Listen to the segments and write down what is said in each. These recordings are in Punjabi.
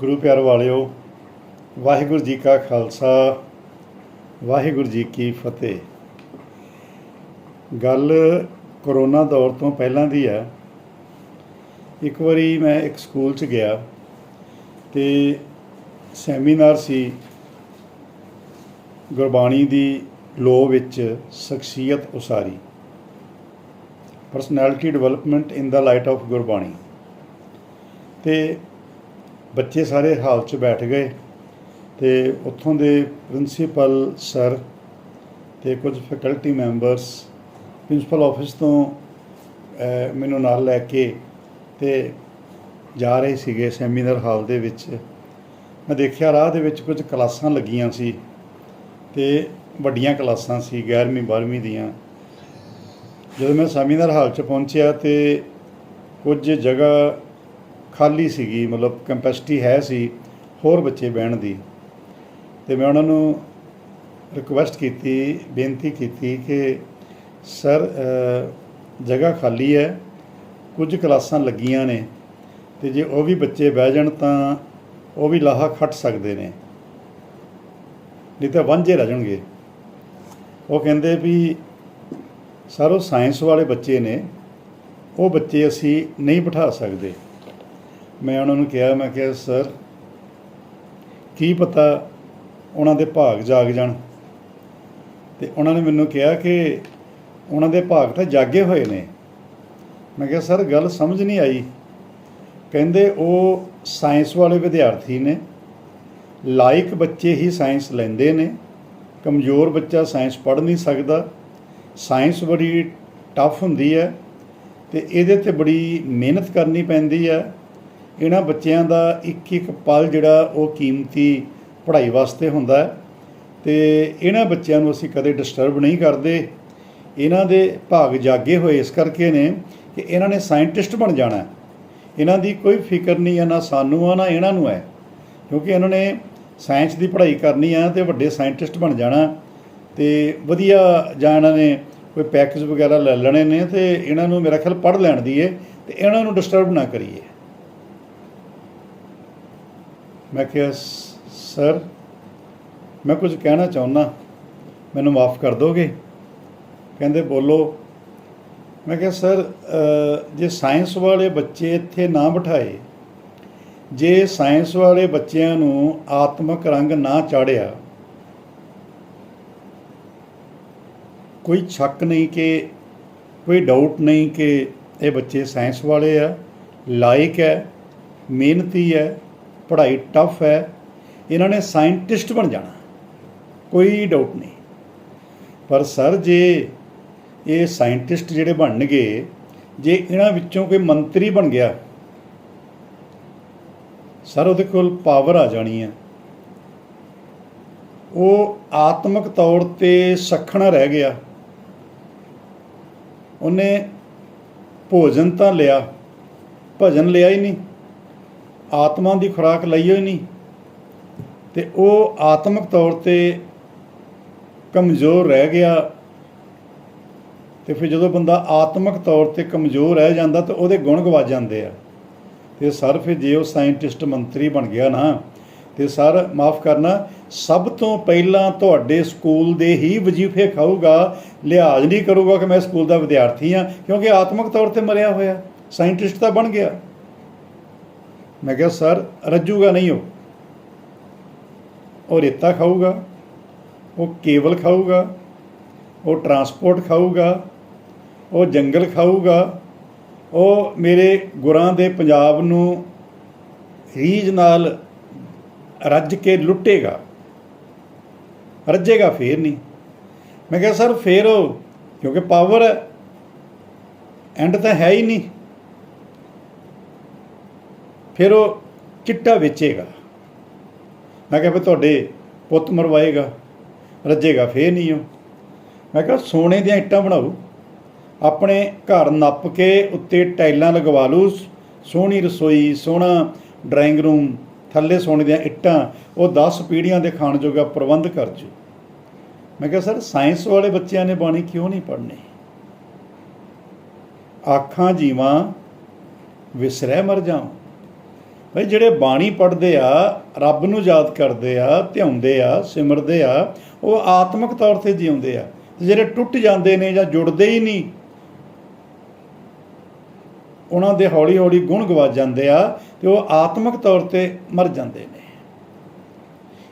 ਗੁਰੂ ਪਿਆਰ ਵਾਲਿਓ, ਵਾਹਿਗੁਰੂ ਜੀ ਕਾ ਖਾਲਸਾ, ਵਾਹਿਗੁਰੂ ਜੀ ਕੀ ਫਤਿਹ। ਗੱਲ ਕਰੋਨਾ ਦੌਰ ਤੋਂ ਪਹਿਲਾਂ ਦੀ ਹੈ। ਇੱਕ ਵਾਰੀ ਮੈਂ ਇੱਕ ਸਕੂਲ 'ਚ ਗਿਆ ਤੇ ਸੈਮੀਨਾਰ ਸੀ ਗੁਰਬਾਣੀ ਦੀ ਲੋ ਵਿੱਚ ਸ਼ਖਸੀਅਤ ਉਸਾਰੀ। Personality development in the light of Gurbani. ਤੇ ਬੱਚੇ ਸਾਰੇ ਹਾਲ 'ਚ ਬੈਠ ਗਏ ਤੇ ਉੱਥੋਂ ਦੇ ਪ੍ਰਿੰਸੀਪਲ, ਸਰ ਤੇ ਕੁਝ ਫੈਕਲਟੀ ਮੈਂਬਰਸ, ਪ੍ਰਿੰਸੀਪਲ ਆਫਿਸ ਤੋਂ ਮੈਨੂੰ ਨਾਲ ਲੈ ਕੇ ਤੇ ਜਾ ਰਹੇ ਸੀਗੇ ਸੈਮੀਨਾਰ ਹਾਲ ਦੇ ਵਿੱਚ। ਮੈਂ ਦੇਖਿਆ ਰਾਹ ਦੇ ਵਿੱਚ ਕੁਝ ਕਲਾਸਾਂ ਲੱਗੀਆਂ ਸੀ ਤੇ ਵੱਡੀਆਂ ਕਲਾਸਾਂ ਸੀ 11ਵੀਂ 12ਵੀਂ ਦੀਆਂ। ਜਦੋਂ ਮੈਂ ਸੈਮੀਨਾਰ ਹਾਲ 'ਚ ਪਹੁੰਚਿਆ ਤੇ ਕੁਝ ਜਗ੍ਹਾ ਖਾਲੀ ਸੀਗੀ, ਮਤਲਬ ਕੈਪੈਸਿਟੀ ਹੈ ਸੀ ਹੋਰ ਬੱਚੇ ਬਹਿਣ ਦੀ। ਤੇ ਮੈਂ ਉਹਨਾਂ ਨੂੰ ਰਿਕੁਐਸਟ ਕੀਤੀ, ਬੇਨਤੀ ਕੀਤੀ ਕਿ ਸਰ ਜਗ੍ਹਾ ਖਾਲੀ ਹੈ, ਕੁਝ ਕਲਾਸਾਂ ਲੱਗੀਆਂ ਨੇ, ਤੇ ਜੇ ਉਹ ਵੀ ਬੱਚੇ ਬਹਿ ਜਾਣ ਤਾਂ ਉਹ ਵੀ ਲਾਹਾ ਖੱਟ ਸਕਦੇ ਨੇ, ਨਹੀਂ ਤਾਂ ਵਾਂਝੇ ਰਹਿ ਜਾਣਗੇ। ਉਹ ਕਹਿੰਦੇ ਵੀ ਸਰ ਉਹ ਸਾਇੰਸ ਵਾਲੇ ਬੱਚੇ ਨੇ, ਉਹ ਬੱਚੇ ਅਸੀਂ ਨਹੀਂ ਬਿਠਾ ਸਕਦੇ। ਮੈਂ ਉਹਨਾਂ ਨੂੰ ਕਿਹਾ, ਮੈਂ ਕਿਹਾ, ਸਰ, ਕੀ ਪਤਾ ਉਹਨਾਂ ਦੇ ਭਾਗ ਜਾਗ ਜਾਣ? ਤੇ ਉਹਨਾਂ ਨੇ ਮੈਨੂੰ ਕਿਹਾ ਕਿ ਉਹਨਾਂ ਦੇ ਭਾਗ ਤਾਂ ਜਾਗੇ ਹੋਏ ਨੇ। ਮੈਂ ਕਿਹਾ, ਸਰ, ਗੱਲ ਸਮਝ ਨਹੀਂ ਆਈ। ਕਹਿੰਦੇ, ਉਹ ਸਾਇੰਸ ਵਾਲੇ ਵਿਦਿਆਰਥੀ ਨੇ। ਲਾਇਕ ਬੱਚੇ ਹੀ ਸਾਇੰਸ ਲੈਂਦੇ ਨੇ। ਕਮਜ਼ੋਰ ਬੱਚਾ ਸਾਇੰਸ ਪੜ੍ਹ ਨਹੀਂ ਸਕਦਾ। ਸਾਇੰਸ ਬੜੀ ਟਫ ਹੁੰਦੀ ਹੈ ਤੇ ਇਹਦੇ ਤੇ ਬੜੀ ਮਿਹਨਤ ਕਰਨੀ ਪੈਂਦੀ ਹੈ। ਇਹਨਾਂ ਬੱਚਿਆਂ ਦਾ ਇੱਕ ਇੱਕ ਪਲ ਜਿਹੜਾ ਉਹ ਕੀਮਤੀ ਪੜ੍ਹਾਈ ਵਾਸਤੇ ਹੁੰਦਾ ਹੈ ਤੇ ਇਹਨਾਂ ਬੱਚਿਆਂ ਨੂੰ ਅਸੀਂ ਕਦੇ ਡਿਸਟਰਬ ਨਹੀਂ ਕਰਦੇ। ਇਹਨਾਂ ਦੇ ਭਾਗ ਜਾਗੇ ਹੋਏ ਇਸ ਕਰਕੇ ਨੇ ਕਿ ਇਹਨਾਂ ਨੇ ਸਾਇੰਟਿਸਟ ਬਣ ਜਾਣਾ ਹੈ। ਇਹਨਾਂ ਦੀ ਕੋਈ ਫਿਕਰ ਨਹੀਂ ਹੈ, ਨਾ ਸਾਨੂੰ ਆ, ਨਾ ਇਹਨਾਂ ਨੂੰ ਹੈ। ਕਿਉਂਕਿ ਇਹਨਾਂ ਨੇ ਸਾਇੰਸ ਦੀ ਪੜ੍ਹਾਈ ਕਰਨੀ ਆ ਤੇ ਵੱਡੇ ਸਾਇੰਟਿਸਟ ਬਣ ਜਾਣਾ ਤੇ ਵਧੀਆ ਜਾਂ ਇਹਨਾਂ ਨੇ ਕੋਈ ਪੈਕੇਜ ਵਗੈਰਾ ਲੈ ਲੈਣੇ ਨੇ ਤੇ ਇਹਨਾਂ ਨੂੰ ਮੇਰਾ ਖਿਆਲ ਪੜ੍ਹ ਲੈਣ ਦੀਏ ਏ ਤੇ ਇਹਨਾਂ ਨੂੰ ਡਿਸਟਰਬ ਨਾ ਕਰੀਏ। ਮੈਂ ਕਿਹਾ "ਸ- ਸਰ, ਮੈਂ ਕੁਝ ਕਹਿਣਾ ਚਾਹੁੰਦਾ। ਮੈਨੂੰ ਮਾਫ ਕਰ ਦੋਗੇ? ਕਹਿੰਦੇ, ਬੋਲੋ। ਮੈਂ ਕਿਹਾ, ਸਰ ਜੇ ਸਾਇੰਸ ਵਾਲੇ ਬੱਚੇ ਇੱਥੇ ਨਾ ਬਿਠਾਏ, ਜੇ ਸਾਇੰਸ ਵਾਲੇ ਬੱਚਿਆਂ ਨੂੰ ਆਤਮਿਕ ਰੰਗ ਨਾ ਚਾੜਿਆ, ਕੋਈ ਸ਼ੱਕ ਨਹੀਂ ਕਿ, ਕੋਈ ਡਾਊਟ ਨਹੀਂ ਕਿ ਇਹ ਬੱਚੇ ਸਾਇੰਸ ਵਾਲੇ ਆ, ਲਾਇਕ ਹੈ, ਮਿਹਨਤੀ ਹੈ ਪੜ੍ਹਾਈ ਟਫ ਹੈ, ਇਹਨਾਂ ਨੇ ਸਾਇੰਟਿਸਟ ਬਣ ਜਾਣਾ, ਕੋਈ ਡਾਊਟ ਨਹੀਂ। ਪਰ ਸਰ, ਜੇ ਇਹ ਸਾਇੰਟਿਸਟ ਜਿਹੜੇ ਬਣਨਗੇ, ਜੇ ਇਹਨਾਂ ਵਿੱਚੋਂ ਕੋਈ ਮੰਤਰੀ ਬਣ ਗਿਆ, ਸਰ, ਉਹਦੇ ਕੋਲ ਪਾਵਰ ਆ ਜਾਣੀ ਹੈ। ਉਹ ਆਤਮਿਕ ਤੌਰ ਤੇ ਸਖਣਾ ਰਹਿ ਗਿਆ। ਉਹਨੇ ਭੋਜਨ ਤਾਂ ਲਿਆ, ਭਜਨ ਲਿਆ ਹੀ ਨਹੀਂ। ਆਤਮਾ ਦੀ ਖੁਰਾਕ ਲਈ ਹੋਈ ਨਹੀਂ। ਤੇ ਉਹ ਆਤਮਿਕ ਤੌਰ ਤੇ ਕਮਜ਼ੋਰ ਰਹਿ ਗਿਆ। ਤੇ ਫਿਰ ਜਦੋਂ ਬੰਦਾ ਆਤਮਿਕ ਤੌਰ ਤੇ ਕਮਜ਼ੋਰ ਰਹਿ ਜਾਂਦਾ ਤਾਂ ਉਹਦੇ ਗੁਣ ਗਵਾ ਜਾਂਦੇ ਆ। ਤੇ ਸਰ, ਫਿਰ ਜੇ ਉਹ ਸਾਇੰਟਿਸਟ ਮੰਤਰੀ ਬਣ ਗਿਆ ਨਾ, ਤੇ ਸਰ, ਮਾਫ ਕਰਨਾ, ਸਭ ਤੋਂ ਪਹਿਲਾਂ ਤੁਹਾਡੇ ਸਕੂਲ ਦੇ ਹੀ ਵਜ਼ੀਫੇ ਖਾਊਗਾ, ਲਿਹਾਜ਼ ਨਹੀਂ ਕਰੂਗਾ ਕਿ ਮੈਂ ਸਕੂਲ ਦਾ ਵਿਦਿਆਰਥੀ ਹਾਂ, ਕਿਉਂਕਿ ਆਤਮਿਕ ਤੌਰ ਤੇ ਮਰਿਆ ਹੋਇਆ, ਸਾਇੰਟਿਸਟ ਤਾਂ ਬਣ ਗਿਆ। ਮੈਂ ਕਿਹਾ, ਸਰ, ਰੱਜੂਗਾ ਨਹੀਂ ਉਹ। ਉਹ ਰੇਤਾ ਖਾਊਗਾ, ਉਹ ਕੇਬਲ ਖਾਊਗਾ, ਉਹ ਟਰਾਂਸਪੋਰਟ ਖਾਊਗਾ, ਉਹ ਜੰਗਲ ਖਾਊਗਾ, ਉਹ ਮੇਰੇ ਗੁਰਾਂ ਦੇ ਪੰਜਾਬ ਨੂੰ ਰੀਝ ਨਾਲ ਰੱਜ ਕੇ ਲੁੱਟੇਗਾ। ਰੱਜੇਗਾ ਫੇਰ ਨਹੀਂ। ਮੈਂ ਕਿਹਾ, ਸਰ, ਫੇਰ ਉਹ, ਕਿਉਂਕਿ ਪਾਵਰ ਐਂਡ ਤਾਂ ਹੈ ਹੀ ਨਹੀਂ। ਫਿਰ ਉਹ ਚਿੱਟਾ ਵੇਚੇਗਾ। ਮੈਂ ਕਿਹਾ ਵੀ ਤੁਹਾਡੇ ਪੁੱਤ ਮਰਵਾਏਗਾ, ਰੱਜੇਗਾ, ਫੇਰ ਨਹੀਂ ਉਹ। ਮੈਂ ਕਿਹਾ, ਸੋਨੇ ਦੀਆਂ ਇੱਟਾਂ ਬਣਾਓ, ਆਪਣੇ ਘਰ ਨੱਪ ਕੇ ਉੱਤੇ ਟਾਈਲਾਂ ਲਗਵਾ ਲਓ, ਸੋਹਣੀ ਰਸੋਈ, ਸੋਹਣਾ ਡਰਾਇੰਗ ਰੂਮ, ਥੱਲੇ ਸੋਨੇ ਦੀਆਂ ਇੱਟਾਂ, ਉਹ 10 ਪੀੜ੍ਹੀਆਂ ਦੇ ਖਾਣ ਜੋਗਾ ਪ੍ਰਬੰਧ ਕਰ ਜੂ। ਮੈਂ ਕਿਹਾ, ਸਰ, ਸਾਇੰਸ ਵਾਲੇ ਬੱਚਿਆਂ ਨੇ ਬਾਣੀ ਕਿਉਂ ਨਹੀਂ ਪੜ੍ਹਨੀ? ਆਖਾਂ, ਜੀਵਾਂ, ਵਿਸਰੈ ਮਰ ਜਾਉ। ਬਈ ਜਿਹੜੇ ਬਾਣੀ ਪੜ੍ਹਦੇ ਆ, ਰੱਬ ਨੂੰ ਯਾਦ ਕਰਦੇ ਆ, ਧਿਆਉਂਦੇ ਆ, ਸਿਮਰਦੇ ਆ, ਉਹ ਆਤਮਿਕ ਤੌਰ ਤੇ ਜਿਉਂਦੇ ਆ। ਤੇ ਜਿਹੜੇ ਟੁੱਟ ਜਾਂਦੇ ਨੇ ਜਾਂ ਜੁੜਦੇ ਹੀ ਨਹੀਂ, ਉਹਨਾਂ ਦੇ ਹੌਲੀ ਹੌਲੀ ਗੁਣ ਗਵਾ ਜਾਂਦੇ ਆ ਤੇ ਉਹ ਆਤਮਿਕ ਤੌਰ ਤੇ ਮਰ ਜਾਂਦੇ ਨੇ।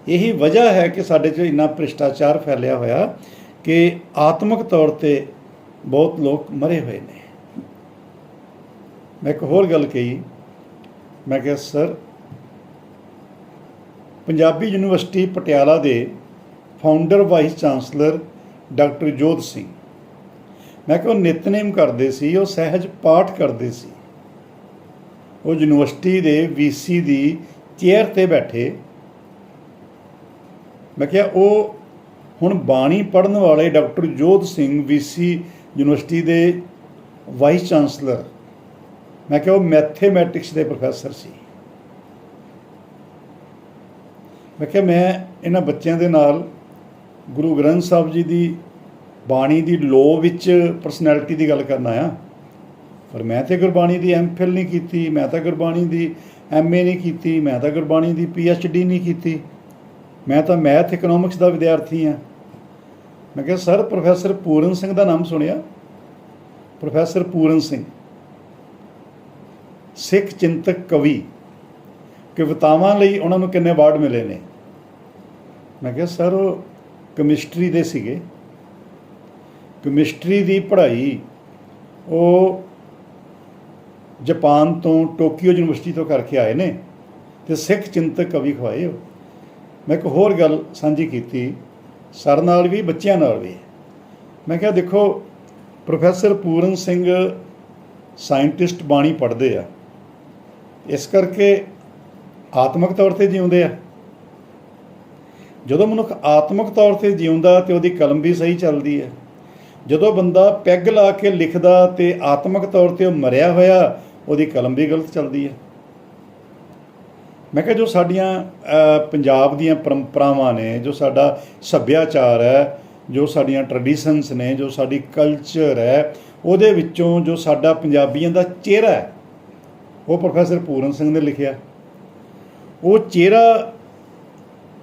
ਇਹੀ ਵਜ੍ਹਾ ਹੈ ਕਿ ਸਾਡੇ 'ਚ ਇੰਨਾ ਭ੍ਰਿਸ਼ਟਾਚਾਰ ਫੈਲਿਆ ਹੋਇਆ ਕਿ ਆਤਮਿਕ ਤੌਰ ਤੇ ਬਹੁਤ ਲੋਕ ਮਰੇ ਹੋਏ ਨੇ। ਮੈਂ ਇੱਕ ਹੋਰ ਗੱਲ ਕਹੀ। ਮੈਂ ਕਿਹਾ, ਸਰ, ਪੰਜਾਬੀ ਯੂਨੀਵਰਸਿਟੀ ਪਟਿਆਲਾ ਦੇ founder vice chancellor doctor Jodh Singh. ਮੈਂ ਕਿਹਾ, ਉਹ ਨਿਤਨੇਮ ਕਰਦੇ ਸੀ, ਉਹ ਸਹਿਜ ਪਾਠ ਕਰਦੇ ਸੀ। ਉਹ ਯੂਨੀਵਰਸਿਟੀ ਦੇ ਵੀਸੀ ਦੀ ਚੇਅਰ ਤੇ ਬੈਠੇ। ਮੈਂ ਕਿਹਾ, ਉਹ ਹੁਣ ਬਾਣੀ ਪੜਨ ਵਾਲੇ doctor Jodh Singh VC university ਦੇ ਵਾਈਸ ਚਾਂਸਲਰ ਮੈਂ ਕਿਹਾ ਉਹ ਮੈਥਮੈਟਿਕਸ ਦੇ ਪ੍ਰੋਫੈਸਰ ਸੀ। ਮੈਂ ਕਿਹਾ ਮੈਂ ਇਹਨਾਂ ਬੱਚਿਆਂ ਦੇ ਨਾਲ ਗੁਰੂ ਗ੍ਰੰਥ ਸਾਹਿਬ ਜੀ ਦੀ ਬਾਣੀ ਦੀ ਲੋ ਵਿੱਚ ਪਰਸਨੈਲਿਟੀ ਦੀ ਗੱਲ ਕਰਨਾ ਆ ਪਰ ਮੈਂ ਤੇ ਗੁਰਬਾਣੀ ਦੀ ਐਮਫਿਲ ਨਹੀਂ ਕੀਤੀ, ਮੈਂ ਤਾਂ ਗੁਰਬਾਣੀ ਦੀ ਐਮਏ ਨਹੀਂ ਕੀਤੀ, ਮੈਂ ਤਾਂ ਗੁਰਬਾਣੀ ਦੀ ਪੀਐਚਡੀ ਨਹੀਂ ਕੀਤੀ। ਮੈਂ ਤਾਂ ਮੈਥ ਇਕਨੋਮਿਕਸ ਦਾ ਵਿਦਿਆਰਥੀ ਆ ਮੈਂ ਕਿਹਾ, ਸਰ, ਪ੍ਰੋਫੈਸਰ ਪੂਰਨ ਸਿੰਘ ਦਾ ਨਾਮ ਸੁਣਿਆ? ਪ੍ਰੋਫੈਸਰ ਪੂਰਨ ਸਿੰਘ। ਸਿੱਖ ਚਿੰਤਕ ਕਵੀ ਕਵਿਤਾਵਾਂ ਲਈ ਉਹਨਾਂ ਨੂੰ ਕਿੰਨੇ ਅਵਾਰਡ ਮਿਲੇ ਨੇ। ਮੈਂ ਕਿਹਾ ਸਰ ਉਹ ਕੈਮਿਸਟਰੀ ਦੇ ਸੀਗੇ। ਕੈਮਿਸਟਰੀ ਦੀ ਪੜ੍ਹਾਈ ਉਹ ਜਾਪਾਨ ਤੋਂ ਟੋਕੀਓ ਯੂਨੀਵਰਸਿਟੀ ਤੋਂ ਕਰਕੇ ਆਏ ਨੇ ਤੇ ਸਿੱਖ ਚਿੰਤਕ ਕਵੀ ਖਵਾਏ ਉਹ। ਮੈਂ ਇੱਕ ਹੋਰ ਗੱਲ ਸਾਂਝੀ ਕੀਤੀ, ਸਰ ਨਾਲ ਵੀ, ਬੱਚਿਆਂ ਨਾਲ ਵੀ। ਮੈਂ ਕਿਹਾ, ਦੇਖੋ, ਪ੍ਰੋਫੈਸਰ ਪੂਰਨ ਸਿੰਘ ਸਾਇੰਟਿਸਟ ਬਾਣੀ ਪੜ੍ਹਦੇ ਆ। ਇਸ ਕਰਕੇ ਆਤਮਿਕ ਤੌਰ ਤੇ ਜਿਉਂਦੇ ਆ। ਜਦੋਂ ਮਨੁੱਖ ਆਤਮਿਕ ਤੌਰ ਤੇ ਜਿਉਂਦਾ ਤੇ ਉਹਦੀ ਕਲਮ ਵੀ ਸਹੀ ਚੱਲਦੀ ਹੈ। ਜਦੋਂ ਬੰਦਾ ਪੈਗ ਲਾ ਕੇ ਲਿਖਦਾ ਤੇ ਆਤਮਿਕ ਤੌਰ ਤੇ ਉਹ ਮਰਿਆ ਹੋਇਆ, ਉਹਦੀ ਕਲਮ ਵੀ ਗਲਤ ਚੱਲਦੀ ਹੈ। ਮੈਂ ਕਿਹਾ ਜੋ ਸਾਡੀਆਂ ਪੰਜਾਬ ਦੀਆਂ ਪਰੰਪਰਾਵਾਂ ਨੇ, ਜੋ ਸਾਡਾ ਸੱਭਿਆਚਾਰ ਹੈ, ਜੋ ਸਾਡੀਆਂ ਟ੍ਰੈਡੀਸ਼ਨਸ ਨੇ, ਜੋ ਸਾਡੀ ਕਲਚਰ ਹੈ, ਉਹਦੇ ਵਿੱਚੋਂ ਜੋ ਸਾਡਾ ਪੰਜਾਬੀਆਂ ਦਾ ਚਿਹਰਾ ਹੈ ਉਹ ਪ੍ਰੋਫੈਸਰ ਪੂਰਨ ਸਿੰਘ ਨੇ ਲਿਖਿਆ। ਉਹ ਚਿਹਰਾ,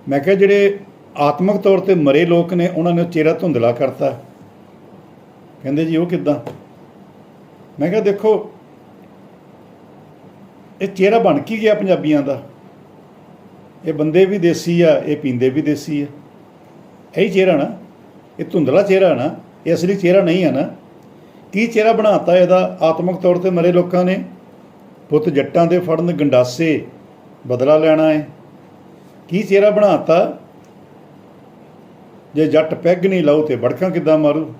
ਮੈਂ ਕਿਹਾ ਜਿਹੜੇ ਆਤਮਿਕ ਤੌਰ ਤੇ ਮਰੇ ਲੋਕ ਨੇ, ਉਹਨਾਂ ਨੇ ਉਹ ਚਿਹਰਾ ਧੁੰਦਲਾ ਕਰਤਾ। ਕਹਿੰਦੇ ਜੀ, ਉਹ ਕਿੱਦਾਂ? ਮੈਂ ਕਿਹਾ, ਦੇਖੋ, ਇਹ ਚਿਹਰਾ ਬਣ ਕੀ ਗਿਆ ਪੰਜਾਬੀਆਂ ਦਾ? ਇਹ ਬੰਦੇ ਵੀ ਦੇਸੀ ਆ, ਇਹ ਪੀਂਦੇ ਵੀ ਦੇਸੀ ਆ। ਇਹੀ ਚਿਹਰਾ ਨਾ, ਇਹ ਧੁੰਦਲਾ ਚਿਹਰਾ ਨਾ, ਇਹ ਅਸਲੀ ਚਿਹਰਾ ਨਹੀਂ ਆ ਨਾ। ਕੀ ਚਿਹਰਾ ਬਣਾਤਾ ਇਹਦਾ ਆਤਮਿਕ ਤੌਰ ਤੇ ਮਰੇ ਲੋਕਾਂ ਨੇ? ਪੁੱਤ ਜੱਟਾਂ ਦੇ ਫੜਨ ਗੰਡਾਸੇ ਬਦਲਾ ਲੈਣਾ ਹੈ। ਕੀ ਚਿਹਰਾ ਬਣਾਤਾ? ਜੇ ਜੱਟ ਪੈਗ ਨਹੀਂ ਲਾਉ ਤੇ ਬੜਕਾਂ ਕਿੱਦਾਂ ਮਾਰੂ?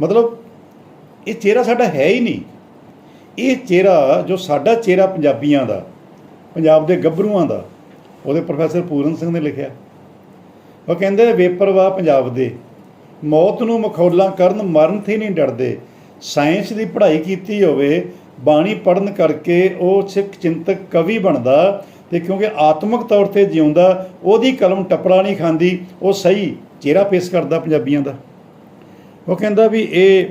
ਮਤਲਬ ਇਹ ਚਿਹਰਾ ਸਾਡਾ ਹੈ ਹੀ ਨਹੀਂ। ਇਹ ਚਿਹਰਾ ਜੋ ਸਾਡਾ ਚਿਹਰਾ ਪੰਜਾਬੀਆਂ ਦਾ, ਪੰਜਾਬ ਦੇ ਗੱਭਰੂਆਂ ਦਾ, ਉਹਦੇ ਪ੍ਰੋਫੈਸਰ ਪੂਰਨ ਸਿੰਘ ਨੇ ਲਿਖਿਆ। ਉਹ ਕਹਿੰਦੇ ਬੇਪਰਵਾਹ ਪੰਜਾਬ ਦੇ। ਮੌਤ ਨੂੰ ਮਖੌਲਾਂ ਕਰਨ ਮਰਨ ਤੇ ਨਹੀਂ ਡਰਦੇ। ਸਾਇੰਸ ਦੀ ਪੜ੍ਹਾਈ ਕੀਤੀ ਹੋਵੇ ਬਾਣੀ ਪੜਨ ਕਰਕੇ ਉਹ ਸਿੱਖ ਚਿੰਤਕ ਕਵੀ ਬਣਦਾ ਤੇ ਕਿਉਂਕਿ ਆਤਮਿਕ ਤੌਰ ਤੇ ਜਿਉਂਦਾ, ਉਹਦੀ ਕਲਮ ਟੱਪਰਾ ਨਹੀਂ ਖਾਂਦੀ, ਉਹ ਸਹੀ ਚਿਹਰਾ ਪੇਸ਼ ਕਰਦਾ ਪੰਜਾਬੀਆਂ ਦਾ। ਉਹ ਕਹਿੰਦਾ ਵੀ ਇਹ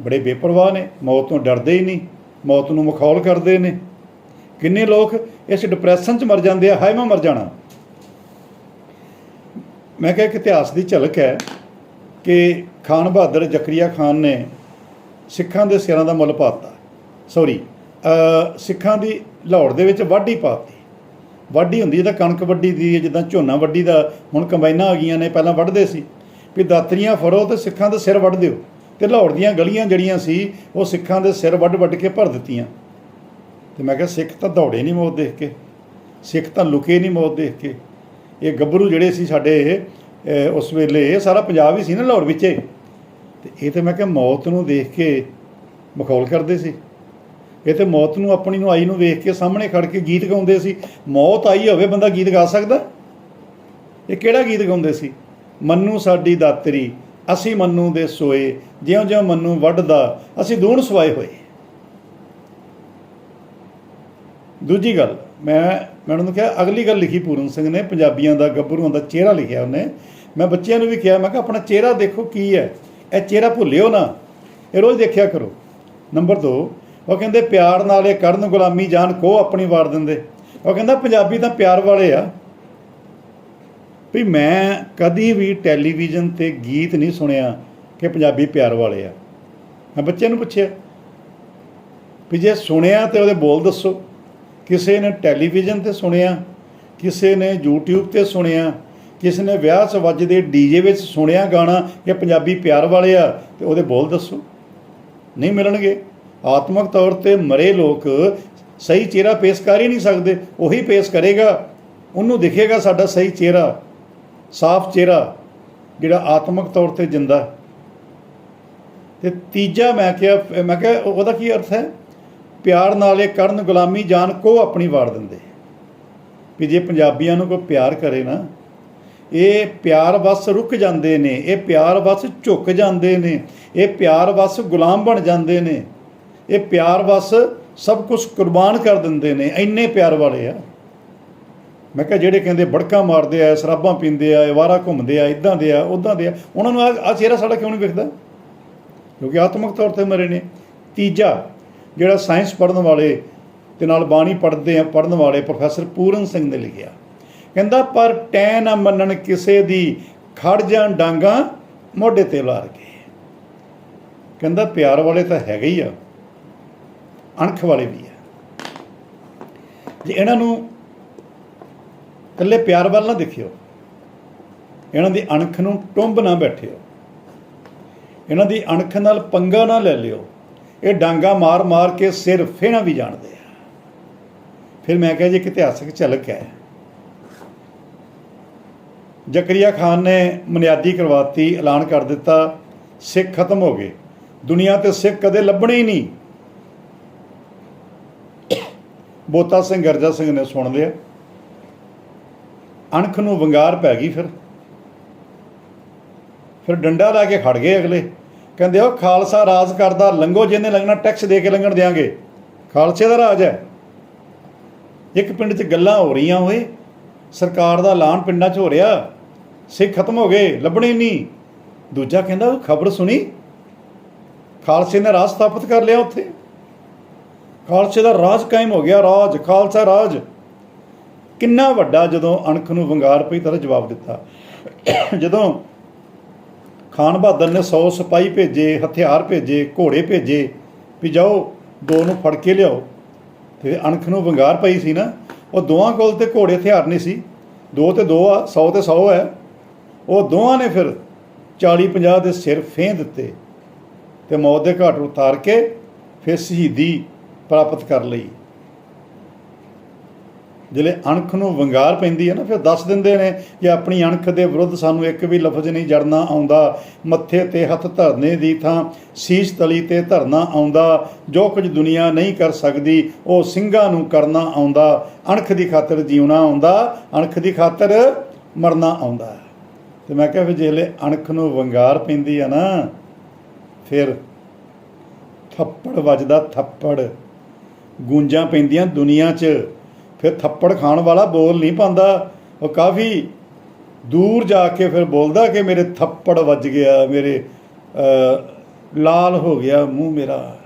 ਬੜੇ ਬੇਪਰਵਾਹ ਨੇ, ਮੌਤ ਤੋਂ ਡਰਦੇ ਹੀ ਨਹੀਂ, ਮੌਤ ਨੂੰ ਮਖੌਲ ਕਰਦੇ ਨੇ। ਕਿੰਨੇ ਲੋਕ ਇਸ ਡਿਪਰੈਸ਼ਨ 'ਚ ਮਰ ਜਾਂਦੇ ਆ, ਹਾਏ ਮੈਂ ਮਰ ਜਾਣਾ। ਮੈਂ ਕਿਹਾ ਇੱਕ ਇਤਿਹਾਸ ਦੀ ਝਲਕ ਹੈ ਕਿ ਖਾਨ ਬਹਾਦਰ ਜ਼ਕਰੀਆ ਖਾਨ ਨੇ ਸਿੱਖਾਂ ਦੇ ਸਿਰਾਂ ਦਾ ਮੁੱਲ ਪਾਤਾ। ਸੌਰੀ ਸਿੱਖਾਂ ਦੀ ਲਾਹੌਰ ਦੇ ਵਿੱਚ ਵਾਢੀ ਪਾਤੀ। ਵਾਢੀ ਹੁੰਦੀ ਤਾਂ ਕਣਕ ਵੱਢੀ ਦੀ ਜਿੱਦਾਂ ਝੋਨਾ ਵੱਢੀ ਦਾ, ਹੁਣ ਕੰਬਾਈਨਾਂ ਆ ਗਈਆਂ ਨੇ, ਪਹਿਲਾਂ ਵੱਢਦੇ ਸੀ। ਵੀ ਦਾਤਰੀਆਂ ਫੜੋ ਤੇ ਸਿੱਖਾਂ ਦਾ ਸਿਰ ਵੱਢ ਦਿਓ। ਤੇ ਲਾਹੌਰ ਦੀਆਂ ਗਲੀਆਂ ਜਿਹੜੀਆਂ ਸੀ, ਉਹ ਸਿੱਖਾਂ ਦੇ ਸਿਰ ਵੱਢ ਵੱਢ ਕੇ ਭਰ ਦਿੱਤੀਆਂ। ਤੇ ਮੈਂ ਕਿਹਾ, ਸਿੱਖ ਤਾਂ ਦੌੜੇ ਨਹੀਂ ਮੌਤ ਦੇਖ ਕੇ। ਸਿੱਖ ਤਾਂ ਲੁਕੇ ਨਹੀਂ ਮੌਤ ਦੇਖ ਕੇ। ਇਹ ਗੱਭਰੂ ਜਿਹੜੇ ਸੀ ਸਾਡੇ ਉਸ ਵੇਲੇ, ਇਹ ਸਾਰਾ ਪੰਜਾਬ ਹੀ ਸੀ ਨਾ ਲਾਹੌਰ ਵਿੱਚ। ਤੇ ਇਹ ਤੇ ਮੈਂ ਕਿਹਾ, ਮੌਤ ਨੂੰ ਦੇਖ ਕੇ ਮਖੌਲ ਕਰਦੇ ਸੀ। ਇਹ ਤੇ ਮੌਤ ਨੂੰ, ਆਪਣੀ ਨੂੰ, ਆਈ ਨੂੰ ਵੇਖ ਕੇ ਸਾਹਮਣੇ ਖੜ ਕੇ ਗੀਤ ਗਾਉਂਦੇ ਸੀ। ਮੌਤ ਆਈ ਹੋਵੇ, ਬੰਦਾ ਗੀਤ ਗਾ ਸਕਦਾ? ਇਹ ਕਿਹੜਾ ਗੀਤ ਗਾਉਂਦੇ ਸੀ? ਮੰਨੂ ਸਾਡੀ ਦਾਤਰੀ, ਅਸੀਂ ਮੰਨੂ ਦੇ ਸੋਏ ਜਿਉਂ ਜਿਉਂ ਮੰਨੂ ਵੱਢਦਾ, ਅਸੀਂ ਦੂਣ ਸਵਾਏ ਹੋਏ। ਦੂਜੀ ਗੱਲ, ਮੈਂ ਮੈਂ ਉਹਨੂੰ ਕਿਹਾ, ਅਗਲੀ ਗੱਲ ਲਿਖੀ ਪੂਰਨ ਸਿੰਘ ਨੇ, ਪੰਜਾਬੀਆਂ ਦਾ, ਗੱਭਰੂਆਂ ਦਾ ਚਿਹਰਾ ਲਿਖਿਆ ਉਹਨੇ। ਮੈਂ ਬੱਚਿਆਂ ਨੂੰ ਵੀ ਕਿਹਾ, ਮੈਂ ਕਿਹਾ, ਆਪਣਾ ਚਿਹਰਾ ਦੇਖੋ ਕੀ ਹੈ? ਇਹ ਚਿਹਰਾ ਭੁੱਲਿਓ ਨਾ। ਇਹ ਰੋਜ਼ ਦੇਖਿਆ ਕਰੋ। ਨੰਬਰ 2 ਉਹ ਕਹਿੰਦੇ ਪਿਆਰ ਨਾਲ ਇਹ ਕਰਨ ਗੁਲਾਮੀ ਜਾਨ ਕੋ ਆਪਣੀ ਵਾਰ ਦਿੰਦੇ। ਉਹ ਕਹਿੰਦਾ ਪੰਜਾਬੀ ਤਾਂ ਪਿਆਰ ਵਾਲੇ ਆ। ਵੀ ਮੈਂ ਕਦੀ ਵੀ ਟੈਲੀਵਿਜ਼ਨ ਤੇ ਗੀਤ ਨਹੀਂ ਸੁਣਿਆ ਕਿ ਪੰਜਾਬੀ ਪਿਆਰ ਵਾਲੇ ਆ। ਮੈਂ ਬੱਚੇ ਨੂੰ ਪੁੱਛਿਆ, ਵੀ ਜੇ ਸੁਣਿਆ ਤੇ ਉਹਦੇ ਬੋਲ ਦੱਸੋ। ਕਿਸੇ ਨੇ ਟੈਲੀਵਿਜ਼ਨ ਤੇ ਸੁਣਿਆ, ਕਿਸੇ ਨੇ YouTube ਤੇ ਸੁਣਿਆ, ਕਿਸੇ ਨੇ ਵਿਆਹ 'ਚ ਵੱਜਦੇ ਡੀਜੇ ਵਿੱਚ ਸੁਣਿਆ ਗਾਣਾ ਕਿ ਪੰਜਾਬੀ ਪਿਆਰ ਵਾਲੇ ਆ, ਤੇ ਉਹਦੇ ਬੋਲ ਦੱਸੋ। ਨਹੀਂ ਮਿਲਣਗੇ। ਆਤਮਿਕ ਤੌਰ ਤੇ ਮਰੇ ਲੋਕ ਸਹੀ ਚਿਹਰਾ ਪੇਸ਼ ਕਰ ਹੀ ਨਹੀਂ ਸਕਦੇ, ਉਹੀ ਪੇਸ਼ ਕਰੇਗਾ, ਉਹਨੂੰ ਦਿਖੇਗਾ ਸਾਡਾ ਸਹੀ ਚਿਹਰਾ, ਸਾਫ਼ ਚਿਹਰਾ, ਜਿਹੜਾ ਆਤਮਿਕ ਤੌਰ ਤੇ ਜਿੰਦਾ ਤੇ ਤੀਜਾ ਮੈਂ ਕਿਹਾ ਮੈਂ ਕਿਹਾ ਉਹਦਾ ਕੀ ਅਰਥ ਹੈ? ਪਿਆਰ ਨਾਲ ਇਹ ਕਰਨ ਗੁਲਾਮੀ ਜਾਨ ਕੋ ਆਪਣੀ ਵਾਰ ਦਿੰਦੇ? ਵੀ ਜੇ ਪੰਜਾਬੀਆਂ ਨੂੰ ਕੋਈ ਪਿਆਰ ਕਰੇ ਨਾ, ਇਹ ਪਿਆਰ ਵਸ ਰੁਕ ਜਾਂਦੇ ਨੇ, ਇਹ ਪਿਆਰ ਵਸ ਝੁਕ ਜਾਂਦੇ ਨੇ, ਇਹ ਪਿਆਰ ਵਸ ਗੁਲਾਮ ਬਣ ਜਾਂਦੇ ਨੇ ਇਹ ਪਿਆਰ ਵਸ ਸਭ ਕੁਝ ਕੁਰਬਾਨ ਕਰ ਦਿੰਦੇ ਨੇ, ਇੰਨੇ ਪਿਆਰ ਵਾਲੇ ਆ। ਮੈਂ ਕਿਹਾ ਜਿਹੜੇ ਕਹਿੰਦੇ ਬੜਕਾ ਮਾਰਦੇ ਆ, ਸ਼ਰਾਬਾਂ ਪੀਂਦੇ ਆ ਵਾਰਾ ਘੁੰਮਦੇ ਆ, ਇਦਾਂ ਦੇ ਆ ਉਦਾਂ ਦੇ ਆ, ਉਹਨਾਂ ਨੂੰ ਆ ਚਿਹਰਾ ਸਾਡਾ ਕਿਉਂ ਨਹੀਂ ਵਿਖਦਾ? ਕਿਉਂਕਿ ਆਤਮਿਕ ਤੌਰ ਤੇ ਮਰੇ ਨੇ। ਤੀਜਾ, ਜਿਹੜਾ ਸਾਇੰਸ ਪੜ੍ਹਨ ਵਾਲੇ ਤੇ ਨਾਲ ਬਾਣੀ ਪੜ੍ਹਦੇ ਆ, ਪੜ੍ਹਨ ਵਾਲੇ, ਪ੍ਰੋਫੈਸਰ ਪੂਰਨ ਸਿੰਘ ਨੇ ਲਿਖਿਆ। ਕਹਿੰਦਾ, ਪਰ ਟੈ ਨਾ ਮੰਨਣ ਕਿਸੇ ਦੀ, ਖੜ ਜਾਂ ਡਾਂਗਾ ਮੋਢੇ ਤੇ ਲਾਰ ਕੇ। ਕਹਿੰਦਾ, ਪਿਆਰ ਵਾਲੇ ਤਾਂ ਹੈਗੇ ਹੀ ਆ। ਅਣਖ ਵਾਲੇ ਵੀ ਹੈ। ਜੇ ਇਹਨਾਂ ਨੂੰ ਇਕੱਲੇ ਪਿਆਰ ਵੱਲ ਨਾ ਦੇਖਿਓ, ਇਹਨਾਂ ਦੀ ਅਣਖ ਨੂੰ ਟੁੰਬ ਨਾ ਬੈਠਿਓ, ਇਹਨਾਂ ਦੀ ਅਣਖ ਨਾਲ ਪੰਗਾ ਨਾ ਲੈ ਲਿਓ, ਇਹ ਡਾਂਗਾ ਮਾਰ ਮਾਰ ਕੇ ਸਿਰ ਫੇਣਾ ਵੀ ਜਾਣਦੇ ਆ। ਫਿਰ ਮੈਂ ਕਿਹਾ ਜੀ ਇੱਕ ਇਤਿਹਾਸਿਕ ਝਲਕ ਹੈ। ਜ਼ਕਰੀਆ ਖਾਨ ਨੇ ਬੁਨਿਆਦੀ ਕਰਵਾਤੀ, ਐਲਾਨ ਕਰ ਦਿੱਤਾ, ਸਿੱਖ ਖਤਮ ਹੋ ਗਏ। ਦੁਨੀਆ ਤੇ ਸਿੱਖ ਕਦੇ ਲੱਭਣੇ ਹੀ ਨਹੀਂ। ਬੋਤਾ ਸਿੰਘ ਗਰਜਾ ਸਿੰਘ ਨੇ ਸੁਣ ਲਿਆ। ਅਣਖ ਨੂੰ ਵੰਗਾਰ ਪੈ ਗਈ ਫਿਰ। ਫਿਰ ਡੰਡਾ ਲਾ ਕੇ ਖੜ ਗਏ ਅਗਲੇ। ਕਹਿੰਦੇ, ਉਹ ਖਾਲਸਾ ਰਾਜ ਕਰਦਾ ਲੰਗੋ ਜਿਹਨੇ ਲੰਗਣਾ ਟੈਕਸ ਦੇ ਕੇ ਲੰਗਣ ਦਿਆਂਗੇ। ਖਾਲਸੇ ਦਾ ਰਾਜ ਹੈ। ਇੱਕ ਪਿੰਡ 'ਚ ਗੱਲਾਂ ਹੋ ਰਹੀਆਂ ਹੋਏ ਸਰਕਾਰ ਦਾ ਐਲਾਨ ਪਿੰਡਾਂ 'ਚ ਹੋ ਰਿਹਾ। ਸਿੱਖ ਖਤਮ ਹੋ ਗਏ, ਲੱਭਣੇ ਨਹੀਂ। ਦੂਜਾ ਕਹਿੰਦਾ, ਉਹ ਖਬਰ ਸੁਣੀ? ਖਾਲਸੇ ਨੇ ਰਾਜ ਸਥਾਪਿਤ ਕਰ ਲਿਆ ਉੱਥੇ। ਖਾਲਸੇ ਦਾ ਰਾਜ ਕਾਇਮ ਹੋ ਗਿਆ, ਰਾਜ, ਖਾਲਸਾ ਰਾਜ। ਕਿੰਨਾ ਵੱਡਾ ਜਦੋਂ ਅਣਖ ਨੂੰ ਵੰਗਾਰ ਪਈ ਤਾਂ ਜਵਾਬ ਦਿੱਤਾ। ਜਦੋਂ ਖਾਨ ਬਹਾਦਰ ਨੇ 100 ਸਿਪਾਹੀ ਭੇਜੇ, ਹਥਿਆਰ ਭੇਜੇ, ਘੋੜੇ ਭੇਜੇ, ਵੀ ਜਾਓ, ਦੋ ਨੂੰ ਫੜ ਕੇ ਲਿਆਓ। ਤੇ ਅਣਖ ਨੂੰ ਵੰਗਾਰ ਪਈ ਸੀ ਨਾ, ਉਹ ਦੋਵਾਂ ਕੋਲ ਤੇ ਘੋੜੇ ਹਥਿਆਰ ਨਹੀਂ ਸੀ। ਦੋ ਤੇ ਦੋ ਆ 100 ਤੇ 100 ਹੈ। ਉਹ ਦੋਵਾਂ ਨੇ ਫਿਰ 40 50 ਦੇ ਸਿਰ ਫੇਂ ਦਿੱਤੇ। ਤੇ ਮੌਤ ਦੇ ਘਾਟ ਉਤਾਰ ਕੇ ਫਿਰ ਸ਼ਹੀਦੀ ਪ੍ਰਾਪਤ ਕਰ ਲਈ। ਜਿਹੜੇ ਅਣਖ ਨੂੰ ਵੰਗਾਰ ਪੈਂਦੀ ਹੈ ਨਾ, ਫਿਰ ਦੱਸ ਦਿੰਦੇ ਨੇ ਕਿ ਆਪਣੀ ਅਣਖ ਦੇ ਵਿਰੁੱਧ ਸਾਨੂੰ ਇੱਕ ਵੀ ਲਫ਼ਜ਼ ਨਹੀਂ ਜੜਨਾ ਆਉਂਦਾ। ਮੱਥੇ ਤੇ ਹੱਥ ਧਰਨੇ ਦੀ ਥਾਂ, ਸੀਸ ਤਲੀ ਤੇ ਧਰਨਾ ਆਉਂਦਾ। ਜੋ ਕੁਝ ਦੁਨੀਆ ਨਹੀਂ ਕਰ ਸਕਦੀ, ਉਹ ਸਿੰਘਾਂ ਨੂੰ ਕਰਨਾ ਆਉਂਦਾ। ਅਣਖ ਦੀ ਖਾਤਰ ਜਿਉਣਾ ਆਉਂਦਾ, ਅਣਖ ਦੀ ਖਾਤਰ ਮਰਨਾ ਆਉਂਦਾ। ਤੇ ਮੈਂ ਕਿਹਾ ਵੀ ਜਿਹੜੇ ਅਣਖ ਨੂੰ ਵੰਗਾਰ ਪੈਂਦੀ ਆ ਨਾ, ਫਿਰ ਥੱਪੜ ਵੱਜਦਾ ਥੱਪੜ। ਗੂੰਜਾਂ ਪੈਂਦੀਆਂ ਦੁਨੀਆ 'ਚ। ਫਿਰ ਥੱਪੜ ਖਾਣ ਵਾਲਾ ਬੋਲ ਨਹੀਂ ਪਾਉਂਦਾ। ਉਹ ਕਾਫੀ ਦੂਰ ਜਾ ਕੇ ਫਿਰ ਬੋਲਦਾ ਕਿ ਮੇਰੇ ਥੱਪੜ ਵੱਜ ਗਿਆ, ਮੇਰੇ ਲਾਲ ਹੋ ਗਿਆ ਮੂੰਹ ਮੇਰਾ।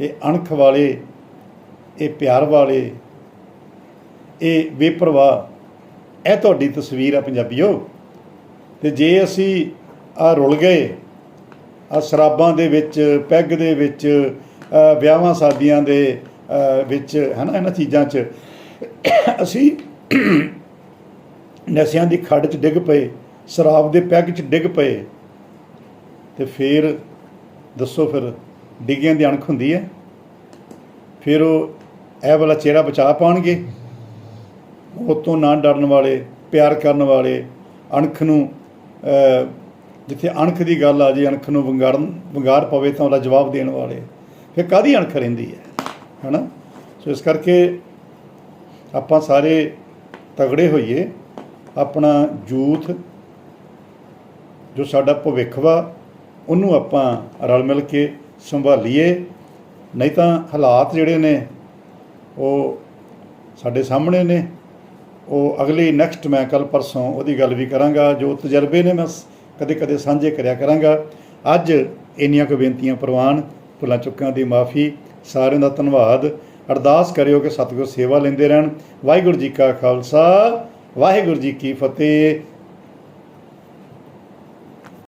ਇਹ ਅਣਖ ਵਾਲੇ, ਇਹ ਪਿਆਰ ਵਾਲੇ, ਇਹ ਬੇਪਰਵਾਹ ਇਹ ਤੁਹਾਡੀ ਤਸਵੀਰ ਆ ਪੰਜਾਬੀਓ। ਤੇ ਜੇ ਅਸੀਂ ਆ ਰੁਲ ਗਏ, ਆ ਸ਼ਰਾਬਾਂ ਦੇ ਵਿੱਚ, ਪੈਗ ਦੇ ਵਿੱਚ ਵਿਆਹਾਂ ਸ਼ਾਦੀਆਂ ਦੇ ਅ, ਵਿੱਚ ਹਨਾ ਇਹਨਾਂ ਚੀਜ਼ਾਂ 'ਚ। ਅਸੀਂ ਨਸ਼ਿਆਂ ਦੀ ਖੱਡ 'ਚ ਡਿੱਗ ਪਏ ਸ਼ਰਾਬ ਦੇ ਪੈਗ 'ਚ ਡਿੱਗ ਪਏ। ਤੇ ਫਿਰ ਦੱਸੋ ਫਿਰ ਡਿੱਗਿਆਂ ਦੀ ਅਣਖ ਹੁੰਦੀ ਹੈ? ਫਿਰ ਉਹ ਇਹ ਵਾਲਾ ਚਿਹਰਾ ਬਚਾ ਪਾਣਗੇ ਉਹ ਤੋਂ ਨਾ ਡਰਨ ਵਾਲੇ ਪਿਆਰ ਕਰਨ ਵਾਲੇ ਅਣਖ ਨੂੰ ਜਿੱਥੇ ਅਣਖ ਦੀ ਗੱਲ ਆ ਜੇ ਅਣਖ ਨੂੰ ਵੰਗਾਰਨ ਵੰਗਾਰ ਪਵੇ ਤਾਂ ਉਹਦਾ ਜਵਾਬ ਦੇਣ ਵਾਲੇ। ਫਿਰ ਕਾਦੀ ਅਣਖ ਰਹਿੰਦੀ ਹੈ? ਹੈਨਾ? ਸੋ ਇਸ ਕਰਕੇ ਆਪਾਂ ਸਾਰੇ ਤਗੜੇ ਹੋਈਏ, ਆਪਣਾ ਯੂਥ ਜੋ ਸਾਡਾ ਭਵਿੱਖ ਵਾ, ਉਹਨੂੰ ਆਪਾਂ ਰਲ ਮਿਲ ਕੇ ਸੰਭਾਲੀਏ। ਨਹੀਂ ਤਾਂ ਹਾਲਾਤ ਜਿਹੜੇ ਨੇ, ਉਹ ਸਾਡੇ ਸਾਹਮਣੇ ਨੇ। ਉਹ ਅਗਲੀ ਨੈਕਸਟ ਮੈਂ ਕੱਲ ਪਰਸੋਂ ਉਹਦੀ ਗੱਲ ਵੀ ਕਰਾਂਗਾ, ਜੋ ਤਜਰਬੇ ਨੇ ਮੈਂ ਕਦੇ ਕਦੇ ਸਾਂਝੇ ਕਰਿਆ ਕਰਾਂਗਾ। ਅੱਜ ਇੰਨੀਆਂ ਕੁ ਬੇਨਤੀਆਂ ਪ੍ਰਵਾਨ ਭੁੱਲਾਂ ਚੁੱਕਾਂ ਦੀ ਮਾਫੀ। ਸਾਰਿਆਂ ਦਾ ਧੰਨਵਾਦ। ਅਰਦਾਸ ਕਰਿਓ ਕਿ ਸਤਿਗੁਰ ਸੇਵਾ ਲੈਂਦੇ ਰਹਿਣ। ਵਾਹਿਗੁਰੂ ਜੀ ਕਾ ਖਾਲਸਾ। ਵਾਹਿਗੁਰੂ ਜੀ ਕੀ ਫਤਿਹ।